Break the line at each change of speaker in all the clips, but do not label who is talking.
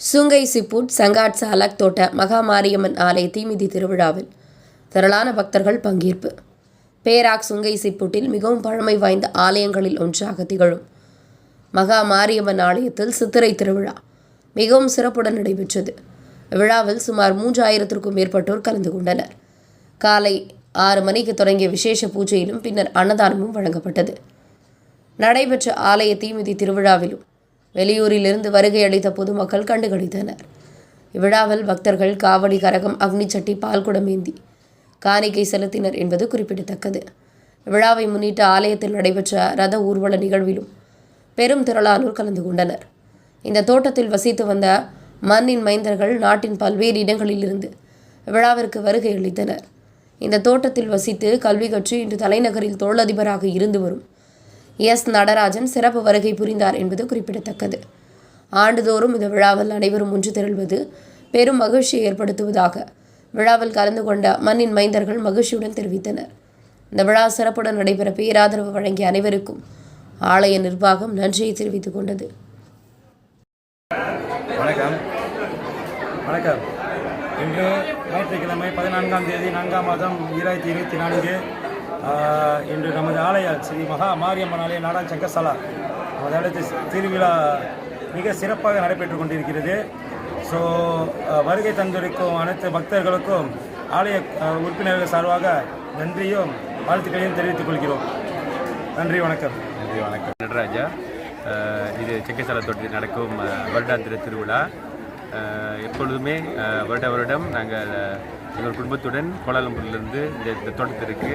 Sungai Siput Changkat சாலக் தோட்ட மகாமாரியம்மன் ஆலய தீமிதி திருவிழாவில் திரளான பக்தர்கள் பங்கேற்பு. பேராக் சுங்கை சிப்புட்டில் மிகவும் பழமை வாய்ந்த ஆலயங்களில் ஒன்றாக திகழும் மகா மாரியம்மன் ஆலயத்தில் சித்திரை திருவிழா மிகவும் சிறப்புடன் நடைபெற்றது. விழாவில் சுமார் மூன்றாயிரத்திற்கும் மேற்பட்டோர் கலந்து கொண்டனர். காலை ஆறு மணிக்கு தொடங்கிய விசேஷ பூஜையிலும் பின்னர் அன்னதானமும் வழங்கப்பட்டது. நடைபெற்ற ஆலய தீமிதி திருவிழாவிலும் வெளியூரிலிருந்து வருகை அளித்த பொதுமக்கள் கண்டுகளித்தனர். இவ்விழாவில் பக்தர்கள் காவடி கரகம் அக்னிச்சட்டி பால்குடம் ஏந்தி காணிக்கை செலுத்தினர் என்பது குறிப்பிடத்தக்கது. விழாவை முன்னிட்டு ஆலயத்தில் நடைபெற்ற ரத ஊர்வல நிகழ்விலும் பெரும் திரளானோர் கலந்து கொண்டனர். இந்த தோட்டத்தில் வசித்து வந்த மண்ணின் மைந்தர்கள் நாட்டின் பல்வேறு இடங்களிலிருந்து விழாவிற்கு வருகை அளித்தனர். இந்த தோட்டத்தில் வசித்து கல்வி கற்று இன்று தலைநகரில் தொழிலதிபராக இருந்து வரும் எஸ் நடராஜன் சிறப்பு வருகை புரிந்தார் என்பது குறிப்பிடத்தக்கது. ஆண்டுதோறும் இந்த விழாவில் அனைவரும் ஒன்று திரள்வது பெரும் மகிழ்ச்சியை ஏற்படுத்துவதாக விழாவில் கலந்து கொண்ட மண்ணின் மைந்தர்கள் மகிழ்ச்சியுடன் தெரிவித்தனர். இந்த விழா சிறப்புடன் நடைபெற பேராதரவு வழங்கிய அனைவருக்கும் ஆலய நிர்வாகம் நன்றியை தெரிவித்துக் கொண்டது.
வணக்கம். வணக்கம். இன்று ஞாயிற்றுக்கிழமை பதினான்காம் தேதி நான்காம் மாதம் ஈராயிரத்தி இருபத்தி நான்கு இன்று நமது ஆலய ஸ்ரீ மகா மாரியம்மன் ஆலய நாடான் சங்கசாலா நமது ஆலயத்தில் திருவிழா மிக சிறப்பாக நடைபெற்று கொண்டிருக்கிறது. ஸோ வருகை தந்திருக்கும் அனைத்து பக்தர்களுக்கும் ஆலய உறுப்பினர்கள் சார்பாக நன்றியும் வாழ்த்துக்களையும் தெரிவித்துக் கொள்கிறோம். நன்றி வணக்கம்.
நன்றி வணக்கம். நடராஜா. இது செக்கசாலை தொட்டில் நடக்கும் வருடாந்திர திருவிழா. எப்பொழுதுமே வருட வருடம் நாங்கள் எங்கள் குடும்பத்துடன் கோலாலம்பூர்லேருந்து இந்த இந்த தோட்டத்திற்கு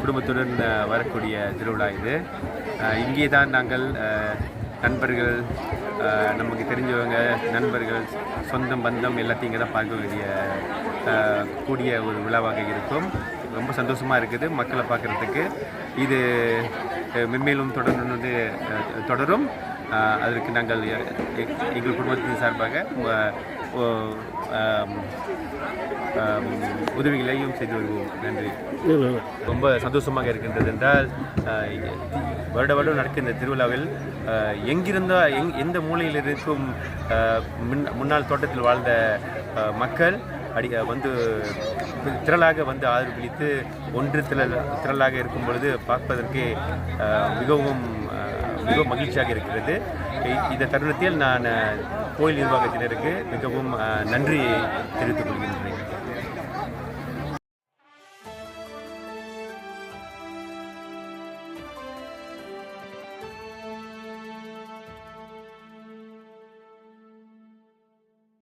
குடும்பத்துடன் வரக்கூடிய திருவிழா இது. இங்கே தான் நாங்கள் நண்பர்கள் நமக்கு தெரிஞ்சவங்க நண்பர்கள் சொந்தம் பந்தம் எல்லாத்தையும் இங்கே தான் பார்க்கக்கூடிய கூடிய ஒரு விழாவாக இருக்கும். ரொம்ப சந்தோஷமாக இருக்குது மக்களை பார்க்குறதுக்கு. இது மென்மேலும் தொடரும் வந்து தொடரும். அதற்கு நாங்கள் எ- எங்கள் குடும்பத்தின் சார்பாக உதவிகளையும் செய்து வருவோம். நன்றி. ரொம்ப சந்தோஷமாக இருக்கின்றது என்றால் வருட வருடம் நடக்கின்ற திருவிழாவில் அஹ், எங்கிருந்தோ எங் எந்த மூலையில் இருக்கும் முன் முன்னாள் தோட்டத்தில் வாழ்ந்த மக்கள் அடி வந்து திரளாக வந்து ஆதரவளித்து ஒன்று திரள் திரளாக இருக்கும் பொழுது பார்ப்பதற்கு மிகவும் மிகவும் மகிழ்ச்சியாக இருக்கிறது. இந்த தருணத்தில் நான் கோயில் நிர்வாகத்தினருக்கு மிகவும் நன்றி நன்றியை தெரிவித்துக் கொள்கின்றேன்